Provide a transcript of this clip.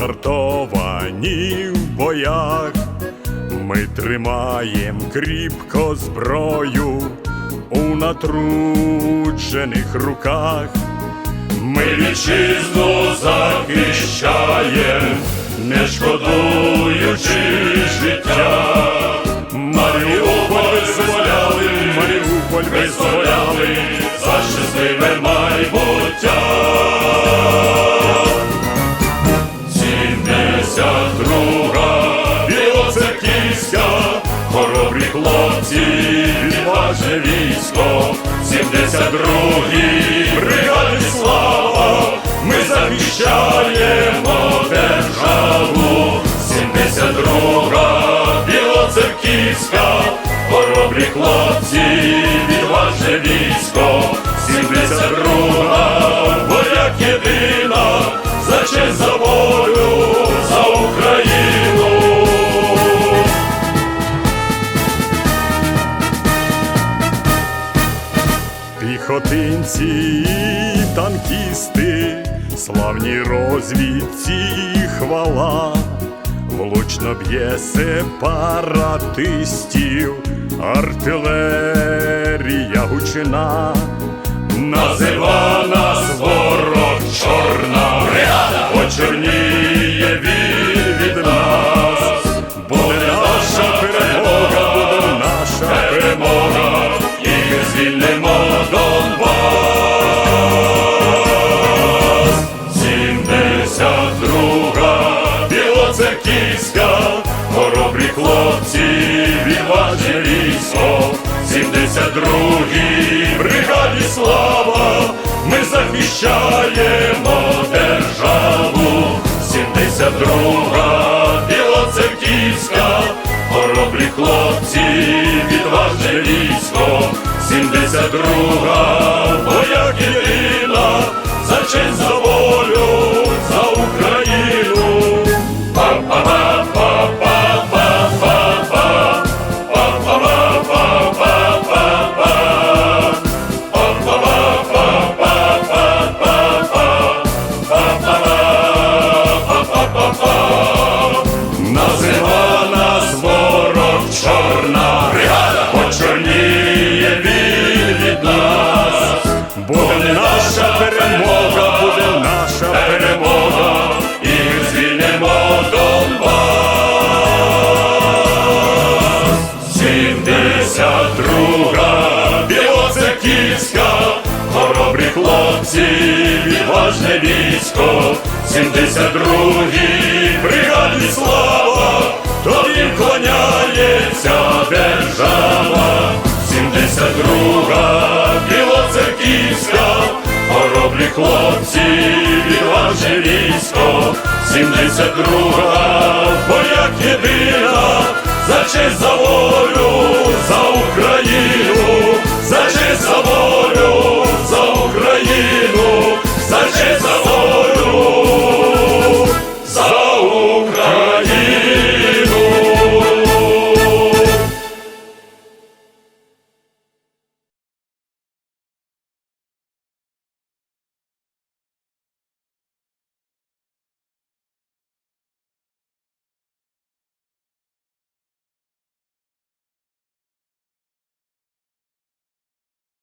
загартовані в боях, ми тримаєм кріпко зброю у натруджених руках. Ми вітчизну захищаєм, не шкодуючи життя. Маріуполь визволяли, Маріуполь визволяли за щасливе майбуття. Хлопці, відважне військо, 72-й бригади слава, ми захищаємо державу, 72 білоцерківська, хоробрі хлопці, Піхотинці і танкісти, славні розвідці хвала, влучно б'є сепаратистів, артилерія гучна, назива нас хлопці, відважне військо, 72-й бригаді слава, ми захищаємо державу, 72 білоцерківська, хоробрі хлопці, відважне військо, 72 вояк єдина, за честь за хлопці, відважне військо, 72-й бригаді слава, тобі вклоняється держава, 72 білоцерківська, хоробрі хлопці, відважне військо, 72 бояк єдина, за честь за волю.